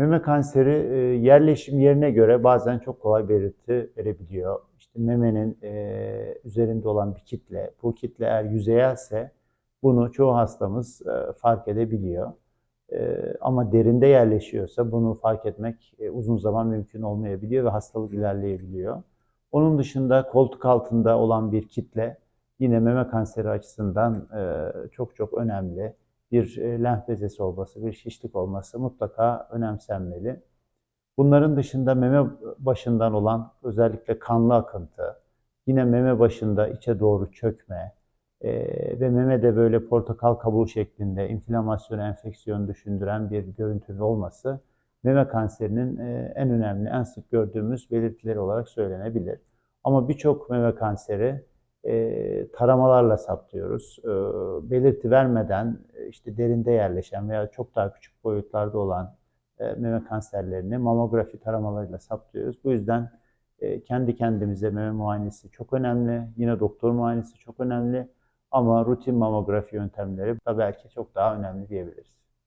Meme kanseri e, yerleşim yerine göre bazen çok kolay belirti verebiliyor. İşte memenin e, üzerinde olan bir kitle, bu kitle eğer yüzeyelse bunu çoğu hastamız e, fark edebiliyor. Ama derinde yerleşiyorsa bunu fark etmek uzun zaman mümkün olmayabiliyor ve hastalık ilerleyebiliyor. Onun dışında koltuk altında olan bir kitle yine meme kanseri açısından çok çok önemli bir e, lenf bezesi olması, bir şişlik olması mutlaka önemsenmeli. Bunların dışında meme başından olan özellikle kanlı akıntı, yine meme başında içe doğru çökme e, ve memede böyle portakal kabuğu şeklinde inflamasyon, enfeksiyon düşündüren bir görüntünün olması meme kanserinin e, en önemli, en sık gördüğümüz belirtileri olarak söylenebilir. Ama birçok meme kanseri e, taramalarla saptıyoruz. E, belirti vermeden işte derinde yerleşen veya çok daha küçük boyutlarda olan e, meme kanserlerini mamografi taramalarıyla saptıyoruz. Bu yüzden e, kendi kendimize meme muayenesi çok önemli. Yine doktor muayenesi çok önemli. Ama rutin mamografi yöntemleri da belki çok daha önemli diyebiliriz.